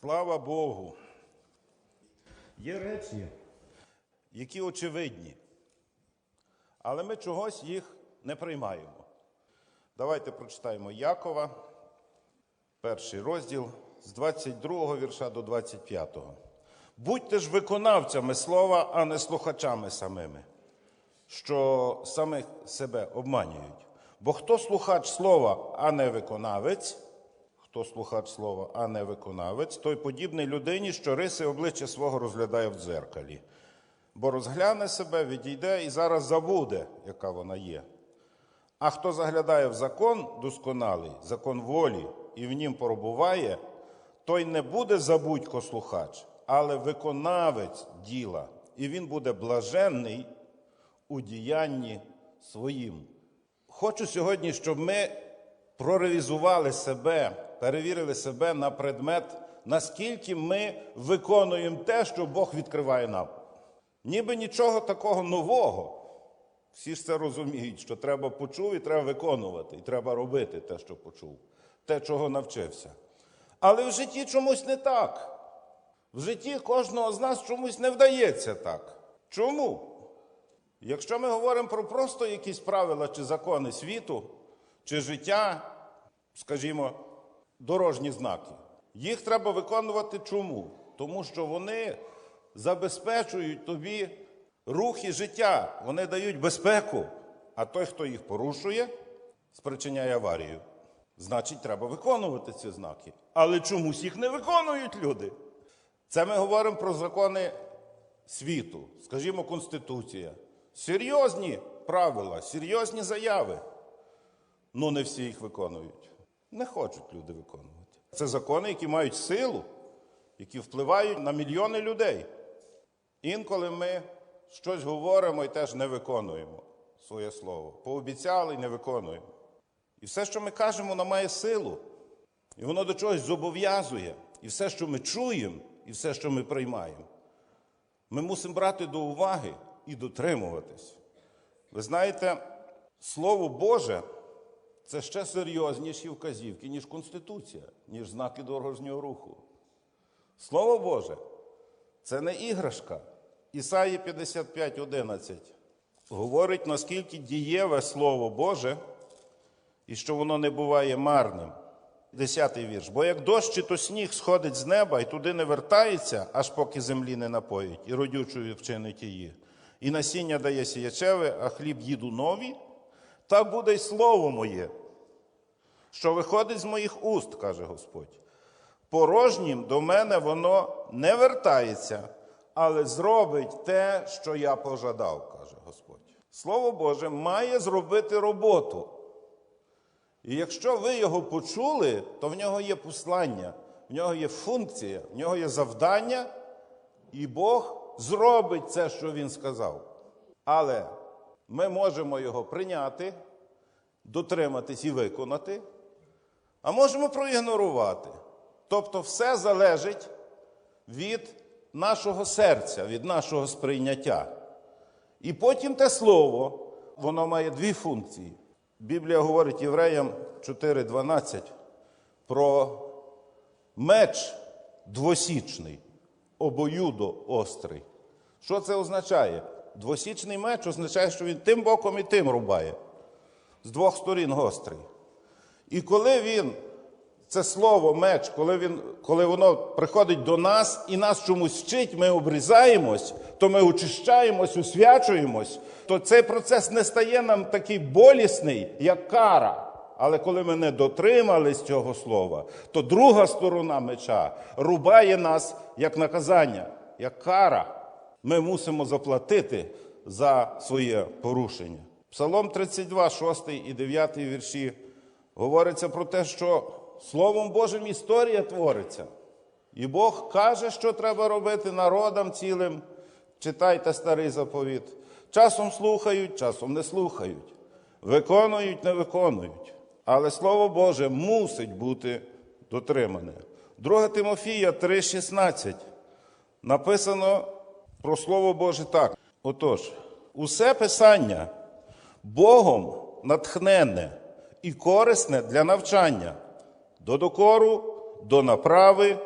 Слава Богу. Є речі, які очевидні, але ми чогось їх не приймаємо. Давайте прочитаємо Якова, перший розділ з 22 вірша до 25. Будьте ж виконавцями слова, а не слухачами самими, що самих себе обманюють. Бо хто слухач слова, а не виконавець, хто слухач слова, а не виконавець, той подібний людині, що риси обличчя свого розглядає в дзеркалі. Бо розгляне себе, відійде і зараз забуде, яка вона є. А хто заглядає в закон досконалий, закон волі, і в нім пробуває, той не буде забудько слухач, але виконавець діла, і він буде блаженний у діянні своїм. Хочу сьогодні, щоб ми проревізували себе, перевірили себе на предмет, наскільки ми виконуємо те, що Бог відкриває нам. Ніби нічого такого нового. Всі ж це розуміють, що треба почув і треба виконувати, і треба робити те, що почув, те, чого навчився. Але в житті чомусь не так. В житті кожного з нас чомусь не вдається так. Чому? Якщо ми говоримо про просто якісь правила чи закони світу, чи життя, скажімо, дорожні знаки, їх треба виконувати чому? Тому що вони забезпечують тобі рух і життя, вони дають безпеку, а той, хто їх порушує, спричиняє аварію. Значить, треба виконувати ці знаки. Але чомусь їх не виконують люди. Це ми говоримо про закони світу, скажімо, Конституція. Серйозні правила, серйозні заяви. Ну, не всі їх виконують. Не хочуть люди виконувати. Це закони, які мають силу, які впливають на мільйони людей. Інколи ми щось говоримо і теж не виконуємо своє слово. Пообіцяли і не виконуємо. І все, що ми кажемо, воно має силу. І воно до чогось зобов'язує. І все, що ми чуємо, і все, що ми приймаємо, ми мусимо брати до уваги і дотримуватись. Ви знаєте, Слово Боже це ще серйозніші вказівки, ніж Конституція, ніж знаки дорожнього руху. Слово Боже це не іграшка. Ісаї 55, 11 говорить, наскільки дієве Слово Боже, і що воно не буває марним. Десятий вірш. Бо як дощ то сніг сходить з неба і туди не вертається, аж поки землі не напоїть, і родючою вчинить її, і насіння дає сіячеве, а хліб їду нові, так буде й слово моє, що виходить з моїх уст, каже Господь. Порожнім до мене воно не вертається, але зробить те, що я пожадав, каже Господь. Слово Боже має зробити роботу. І якщо ви його почули, то в нього є послання, в нього є функція, в нього є завдання, і Бог зробить це, що він сказав. Але ми можемо його прийняти, дотриматись і виконати, а можемо проігнорувати. Тобто, все залежить від нашого серця, від нашого сприйняття. І потім те слово, воно має дві функції. Біблія говорить євреям 4.12 про меч двосічний, обоюдо острий. Що це означає? Двосічний меч означає, що він тим боком і тим рубає, з двох сторін гострий. І коли він, це слово меч, коли, він, коли воно приходить до нас і нас чомусь вчить, ми обрізаємось, то ми очищаємось, усвячуємось, то цей процес не стає нам такий болісний, як кара. Але коли ми не дотримались цього слова, то друга сторона меча рубає нас як наказання, як кара. Ми мусимо заплатити за своє порушення. Псалом 32, 6 і 9 вірші говориться про те, що Словом Божим історія твориться. І Бог каже, що треба робити народам цілим. Читайте старий заповіт. Часом слухають, часом не слухають. Виконують, не виконують. Але Слово Боже мусить бути дотримане. 2 Тимофія 3,16 написано про Слово Боже так. Отож, усе Писання Богом натхненне і корисне для навчання, до докору, до направи,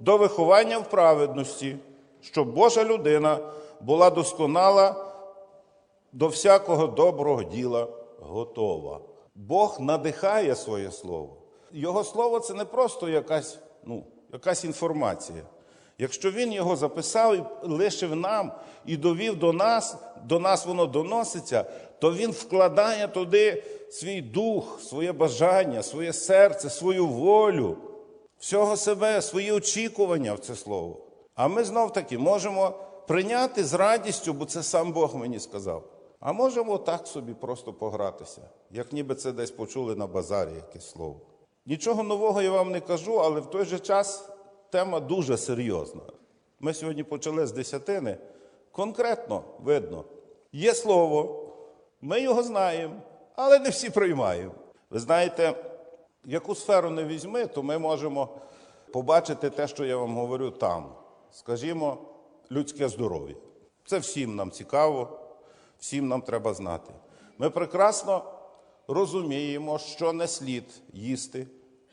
до виховання в праведності, щоб Божа людина була досконала до всякого доброго діла готова. Бог надихає своє слово. Його слово це не просто якась, ну, якась інформація. Якщо він його записав і лишив нам і довів до нас, до нас воно доноситься, то він вкладає туди свій дух, своє бажання, своє серце, свою волю, всього себе, свої очікування в це слово. А ми знов таки можемо прийняти з радістю, бо це сам Бог мені сказав. А можемо так собі просто погратися, як ніби це десь почули на базарі якесь слово. Нічого нового я вам не кажу, але в той же час тема дуже серйозна. Ми сьогодні почали з десятини. Конкретно видно, є слово, ми його знаємо, але не всі приймаємо. Ви знаєте, яку сферу не візьми, то ми можемо побачити те, що я вам говорю там. Скажімо, людське здоров'я. Це всім нам цікаво, всім нам треба знати. Ми прекрасно розуміємо, що не слід їсти,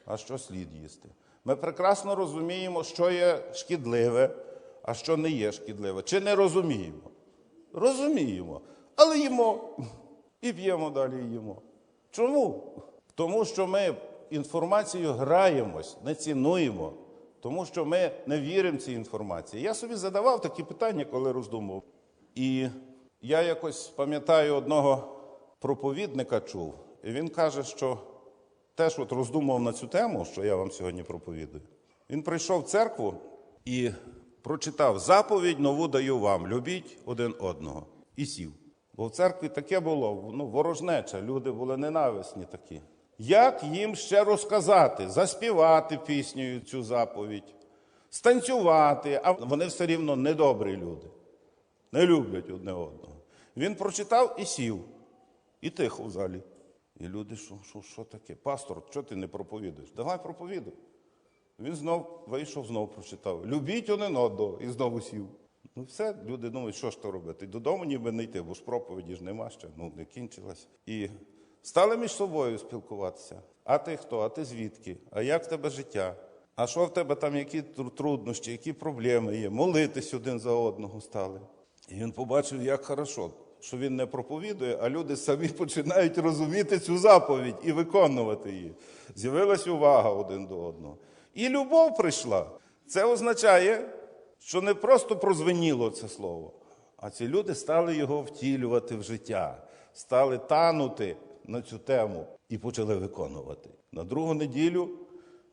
а що слід їсти. Ми прекрасно розуміємо, що є шкідливе, а що не є шкідливе. Чи не розуміємо? Розуміємо, але їмо і п'ємо далі їмо. Чому? Тому що ми інформацією граємось, не цінуємо, тому що ми не віримо цій інформації. Я собі задавав такі питання, коли роздумував. І я якось пам'ятаю одного проповідника чув, і він каже, що теж от роздумував на цю тему, що я вам сьогодні проповідую. Він прийшов в церкву і прочитав заповідь нову даю вам, любіть один одного. І сів. Бо в церкві таке було, ну, ворожнеча, люди були ненависні такі. Як їм ще розказати, заспівати піснею цю заповідь, станцювати, а вони все рівно недобрі люди, не люблять одне одного. Він прочитав і сів, і тихо в залі. І люди, що, що, що таке? Пастор, що ти не проповідуєш? Давай проповідуй. Він знов вийшов, знов прочитав. Любіть один одного і знову сів. Ну все, люди думають, що ж то робити. Додому ніби не йти, бо ж проповіді ж нема ще, ну не кінчилась. І стали між собою спілкуватися. А ти хто? А ти звідки? А як в тебе життя? А що в тебе там, які труднощі, які проблеми є? Молитись один за одного стали. І він побачив, як хорошо, що він не проповідує, а люди самі починають розуміти цю заповідь і виконувати її. З'явилась увага один до одного. І любов прийшла. Це означає, що не просто прозвеніло це слово, а ці люди стали його втілювати в життя, стали танути на цю тему і почали виконувати. На другу неділю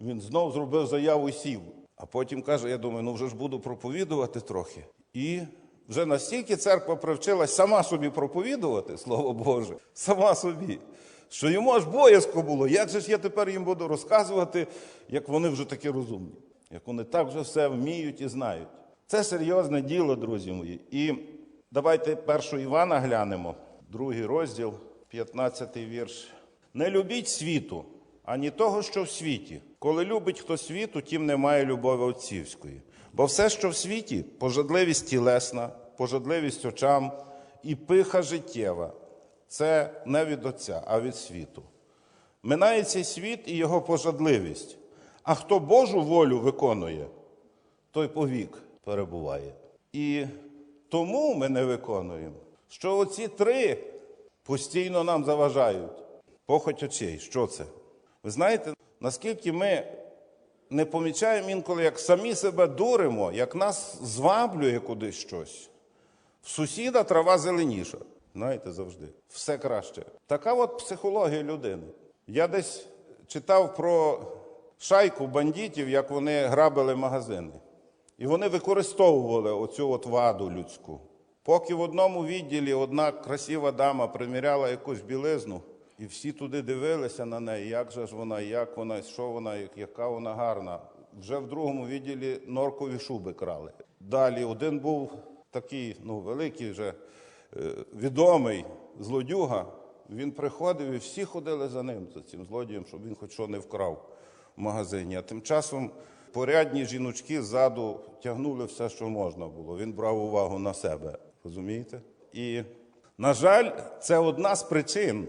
він знов зробив заяву сів. А потім каже: я думаю, ну вже ж буду проповідувати трохи. І вже настільки церква привчилась сама собі проповідувати, слово Боже, сама собі, що йому аж боязко було. Як же ж я тепер їм буду розказувати, як вони вже такі розумні, як вони так вже все вміють і знають. Це серйозне діло, друзі мої. І давайте першу Івана глянемо, другий розділ, 15 вірш. Не любіть світу, ані того, що в світі. Коли любить хто світу, тим немає любові отцівської. Бо все, що в світі, пожадливість тілесна, пожадливість очам і пиха життєва, це не від Отця, а від світу. Минає цей світ і його пожадливість. А хто Божу волю виконує, той повік перебуває. І тому ми не виконуємо, що оці три постійно нам заважають. Похоть очей, що це? Ви знаєте, наскільки ми не помічаємо інколи, як самі себе дуримо, як нас зваблює кудись щось. В сусіда трава зеленіша. Знаєте, завжди. Все краще. Така от психологія людини. Я десь читав про шайку бандитів, як вони грабили магазини. І вони використовували оцю от ваду людську. Поки в одному відділі одна красива дама приміряла якусь білизну, і всі туди дивилися на неї, як же ж вона, як вона, що вона, яка вона гарна. Вже в другому відділі норкові шуби крали. Далі один був такий, ну, великий вже е, відомий злодюга. Він приходив і всі ходили за ним, за цим злодієм, щоб він хоч що не вкрав в магазині. А тим часом порядні жіночки ззаду тягнули все, що можна було. Він брав увагу на себе. Розумієте? І, на жаль, це одна з причин,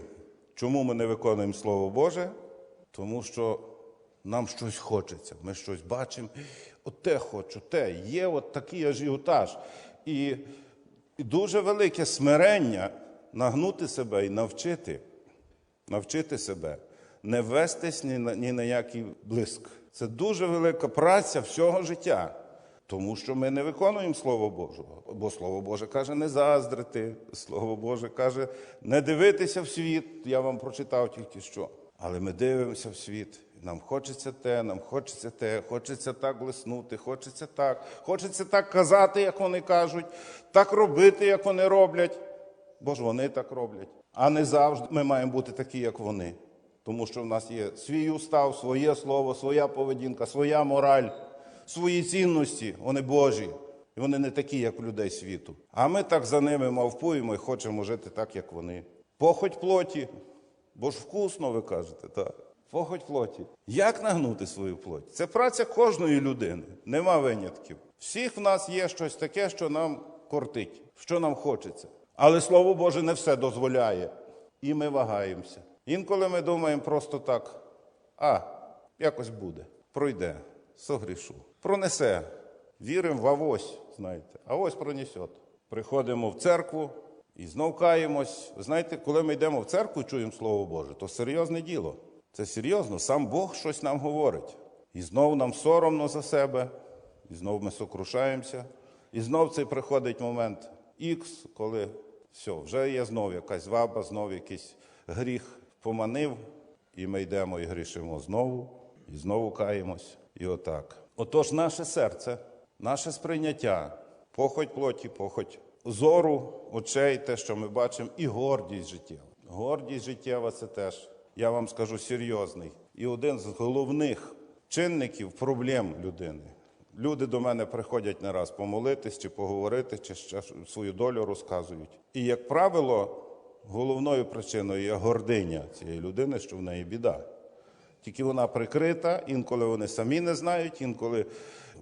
чому ми не виконуємо Слово Боже, тому що нам щось хочеться, ми щось бачимо. От те хочу, те. Є от такий ажіотаж. І, і дуже велике смирення нагнути себе і навчити, навчити себе, не вестись ні на, ні на який блиск. Це дуже велика праця всього життя. Тому що ми не виконуємо Слово Божого. Бо Слово Боже каже, не заздрити. Слово Боже каже, не дивитися в світ. Я вам прочитав тільки що. Але ми дивимося в світ. Нам хочеться те, нам хочеться те, хочеться так блиснути, хочеться так, хочеться так казати, як вони кажуть, так робити, як вони роблять. Бо ж вони так роблять. А не завжди ми маємо бути такі, як вони. Тому що в нас є свій устав, своє слово, своя поведінка, своя мораль, свої цінності. Вони Божі. І вони не такі, як у людей світу. А ми так за ними мавпуємо і хочемо жити так, як вони. Похоть плоті, бо ж вкусно, ви кажете, так. Похоть плоті. Як нагнути свою плоть? Це праця кожної людини, нема винятків. Всіх в нас є щось таке, що нам кортить, що нам хочеться. Але Слово Боже не все дозволяє. І ми вагаємося. Інколи ми думаємо просто так: а, якось буде, пройде, согрішу, пронесе. Віримо в авось, знаєте, авось пронесет. Приходимо в церкву і знов каємось. Знаєте, коли ми йдемо в церкву і чуємо Слово Боже, то серйозне діло. Це серйозно, сам Бог щось нам говорить. І знов нам соромно за себе, і знов ми сокрушаємося. І знов цей приходить момент ікс, коли все, вже є знов якась ваба, знов якийсь гріх поманив, і ми йдемо і грішимо знову, і знову каємось. І отак. Отож, наше серце, наше сприйняття, похоть плоті, похоть зору, очей, те, що ми бачимо, і гордість життєва. Гордість життєва це теж, я вам скажу, серйозний. І один з головних чинників проблем людини. Люди до мене приходять не раз помолитись чи поговорити, чи ще свою долю розказують. І, як правило, головною причиною є гординя цієї людини, що в неї біда. Тільки вона прикрита, інколи вони самі не знають, інколи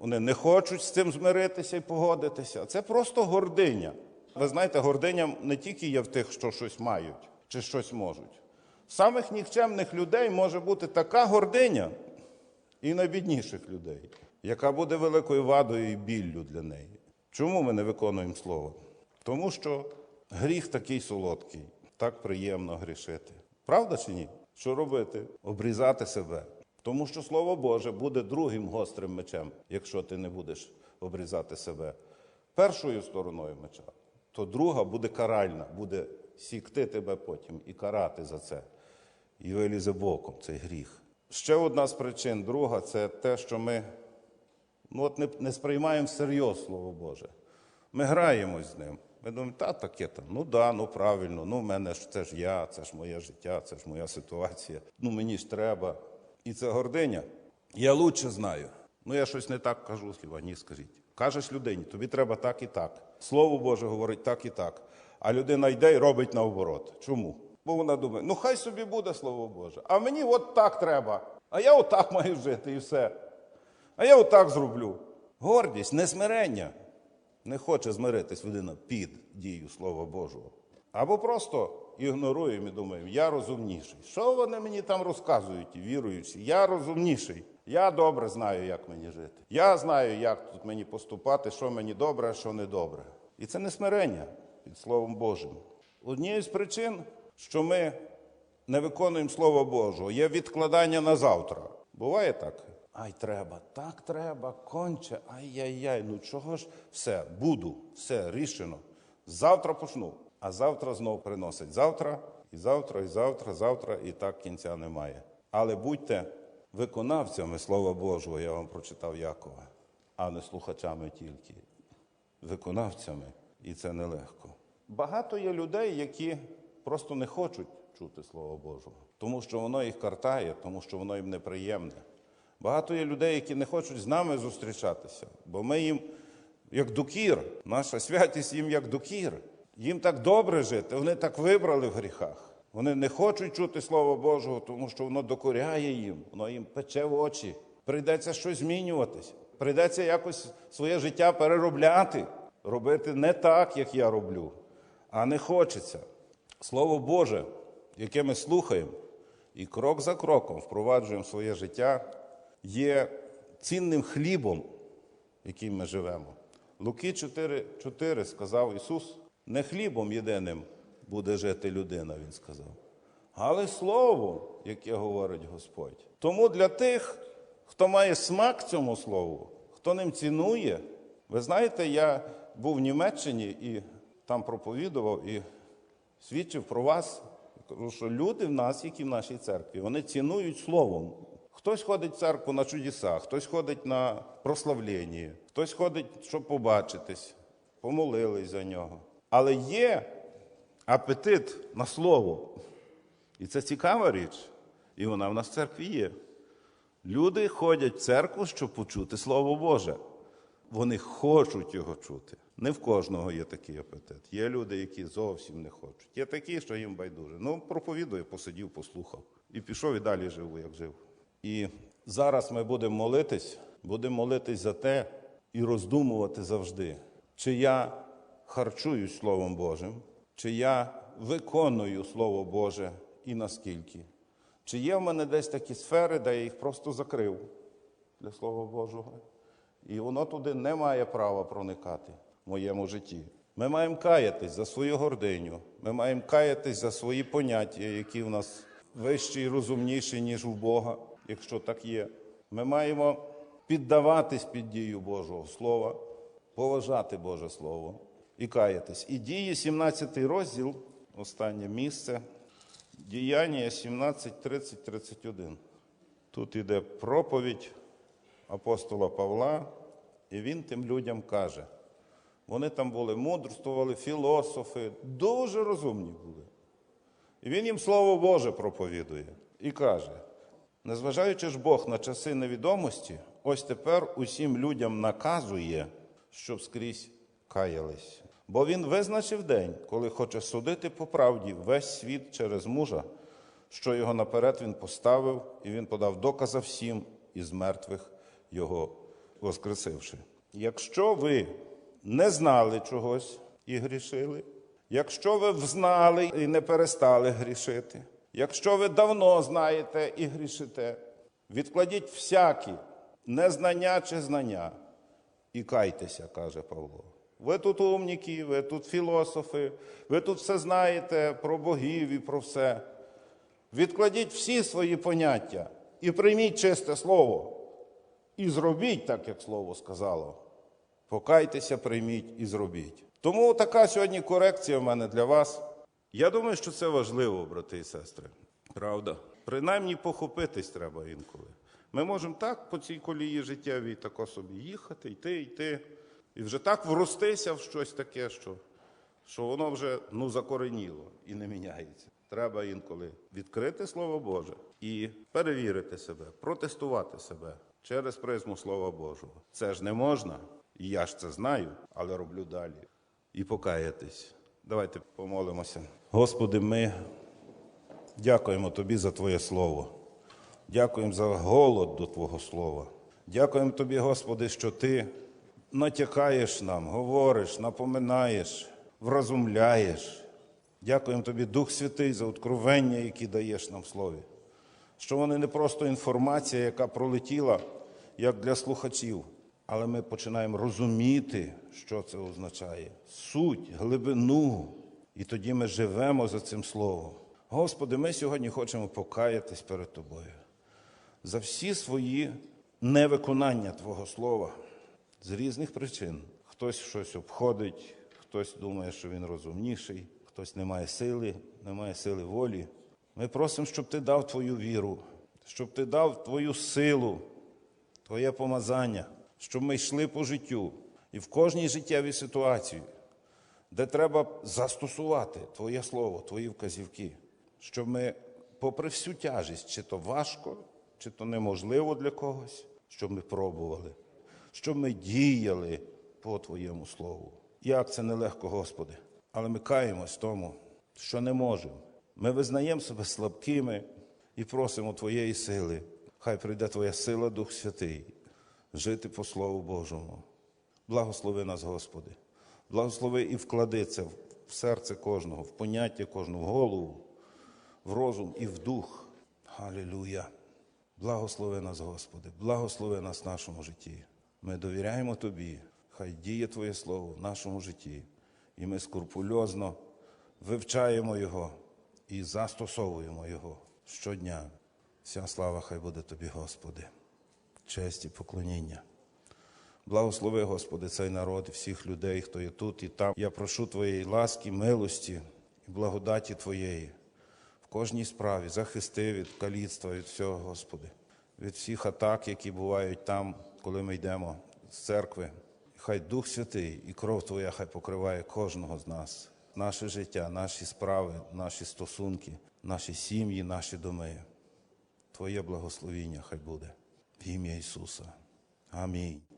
вони не хочуть з цим змиритися і погодитися. Це просто гординя. Ви знаєте, гординя не тільки є в тих, що щось мають чи щось можуть. Самих нікчемних людей може бути така гординя і найбідніших людей, яка буде великою вадою і біллю для неї. Чому ми не виконуємо слово? Тому що гріх такий солодкий, так приємно грішити. Правда чи ні? Що робити? Обрізати себе. Тому що Слово Боже буде другим гострим мечем, якщо ти не будеш обрізати себе першою стороною меча, то друга буде каральна, буде сікти тебе потім і карати за це. І вилізе боком цей гріх. Ще одна з причин, друга, це те, що ми ну, от не, не сприймаємо всерйоз Слово Боже. Ми граємось з ним. Ми думаємо, та таке там, ну да, ну правильно, ну в мене ж це ж я, це ж моє життя, це ж моя ситуація. Ну мені ж треба. І це гординя. Я лучше знаю. Ну я щось не так кажу, хіба ні, скажіть. Кажеш людині, тобі треба так і так. Слово Боже говорить так і так. А людина йде і робить наоборот. Чому? Бо вона думає, ну хай собі буде Слово Боже. А мені от так треба. А я отак маю жити і все. А я отак зроблю. Гордість, несмирення. Не хоче змиритись людина під дію Слова Божого. Або просто ігноруємо і думаємо, я розумніший. Що вони мені там розказують, віруючі? Я розумніший. Я добре знаю, як мені жити. Я знаю, як тут мені поступати, що мені добре, а що не добре. І це не смирення під Словом Божим. Однією з причин, що ми не виконуємо Слово Божого, є відкладання на завтра. Буває так? Ай, треба, так треба, конче, ай-яй-яй, ну чого ж все, буду, все, рішено. Завтра почну. А завтра знов приносить завтра, і завтра, і завтра, завтра, і так кінця немає. Але будьте виконавцями Слова Божого, я вам прочитав Якова, а не слухачами тільки. Виконавцями, і це нелегко. Багато є людей, які просто не хочуть чути Слово Божого, тому що воно їх картає, тому що воно їм неприємне. Багато є людей, які не хочуть з нами зустрічатися, бо ми їм як докір, наша святість їм як докір. Їм так добре жити, вони так вибрали в гріхах. Вони не хочуть чути Слово Божого, тому що воно докоряє їм, воно їм пече в очі. Прийдеться щось змінюватись. Прийдеться якось своє життя переробляти, робити не так, як я роблю, а не хочеться. Слово Боже, яке ми слухаємо, і крок за кроком впроваджуємо своє життя, є цінним хлібом, яким ми живемо. Луки 4, 4 сказав Ісус, не хлібом єдиним буде жити людина, Він сказав, але словом, яке говорить Господь. Тому для тих, хто має смак цьому слову, хто ним цінує, ви знаєте, я був в Німеччині і там проповідував і свідчив про вас. Що люди в нас, які в нашій церкві, вони цінують словом. Хтось ходить в церкву на чудеса, хтось ходить на прославлення, хтось ходить, щоб побачитись, помолились за нього. Але є апетит на слово. І це цікава річ. І вона в нас в церкві є. Люди ходять в церкву, щоб почути Слово Боже. Вони хочуть його чути. Не в кожного є такий апетит. Є люди, які зовсім не хочуть. Є такі, що їм байдуже. Ну, проповідує, посидів, послухав. І пішов і далі живу, як жив. І зараз ми будемо молитись, будемо молитись за те і роздумувати завжди, чи я харчуюсь Словом Божим, чи я виконую Слово Боже і наскільки. Чи є в мене десь такі сфери, де я їх просто закрив для Слова Божого? І воно туди не має права проникати в моєму житті. Ми маємо каятись за свою гординю, ми маємо каятись за свої поняття, які в нас вищі і розумніші, ніж у Бога, якщо так є. Ми маємо піддаватись під дію Божого Слова, поважати Боже Слово і каятись. І дії 17 розділ, останнє місце, діяння 17, 30, 31. Тут іде проповідь апостола Павла, і він тим людям каже. Вони там були мудрствували, філософи, дуже розумні були. І він їм Слово Боже проповідує і каже: незважаючи ж Бог на часи невідомості, ось тепер усім людям наказує, щоб скрізь каялись. Бо він визначив день, коли хоче судити по правді весь світ через мужа, що його наперед він поставив, і він подав доказа всім із мертвих його воскресивши. Якщо ви не знали чогось і грішили, якщо ви взнали і не перестали грішити, якщо ви давно знаєте і грішите, відкладіть всякі незнання чи знання і кайтеся, каже Павло. Ви тут умніки, ви тут філософи, ви тут все знаєте про богів і про все. Відкладіть всі свої поняття і прийміть чисте слово. І зробіть так, як слово сказало. Покайтеся, прийміть і зробіть. Тому така сьогодні корекція в мене для вас. Я думаю, що це важливо, брати і сестри. Правда? Принаймні похопитись треба інколи. Ми можемо так по цій колії життєвій тако собі їхати, йти, йти, і вже так вростися в щось таке, що, що воно вже ну, закореніло і не міняється. Треба інколи відкрити Слово Боже і перевірити себе, протестувати себе через призму Слова Божого. Це ж не можна, і я ж це знаю, але роблю далі. І покаятись. Давайте помолимося. Господи, ми дякуємо Тобі за Твоє Слово. Дякуємо за голод до Твого Слова. Дякуємо Тобі, Господи, що Ти натякаєш нам, говориш, напоминаєш, вразумляєш. Дякуємо Тобі, Дух Святий, за откровення, які даєш нам в Слові. Що вони не просто інформація, яка пролетіла, як для слухачів, але ми починаємо розуміти, що це означає, суть, глибину. І тоді ми живемо за цим словом. Господи, ми сьогодні хочемо покаятись перед Тобою за всі свої невиконання Твого Слова з різних причин. Хтось щось обходить, хтось думає, що він розумніший, хтось не має сили, не має сили волі. Ми просимо, щоб Ти дав Твою віру, щоб Ти дав Твою силу, Твоє помазання, щоб ми йшли по життю і в кожній життєвій ситуації, де треба застосувати Твоє Слово, Твої вказівки, щоб ми, попри всю тяжість, чи то важко, чи то неможливо для когось, щоб ми пробували, щоб ми діяли по Твоєму Слову. Як це нелегко, Господи, але ми каємось тому, що не можемо. Ми визнаємо себе слабкими і просимо Твоєї сили. Хай прийде Твоя сила, Дух Святий, жити по Слову Божому. Благослови нас, Господи. Благослови і вклади це в серце кожного, в поняття кожного, в голову, в розум і в дух. Халілуя. Благослови нас, Господи, благослови нас в нашому житті. Ми довіряємо Тобі, хай діє Твоє Слово в нашому житті, і ми скрупульозно вивчаємо Його і застосовуємо Його щодня. Вся слава хай буде Тобі, Господи, честь і поклоніння. Благослови, Господи, цей народ, і всіх людей, хто є тут і там. Я прошу Твоєї ласки, милості і благодаті Твоєї в кожній справі. Захисти від каліцтва, від всього, Господи, від всіх атак, які бувають там, коли ми йдемо з церкви. Хай Дух Святий і кров Твоя хай покриває кожного з нас, наше життя, наші справи, наші стосунки, наші сім'ї, наші доми. Твоє благословіння хай буде w imię Jezusa. Amém.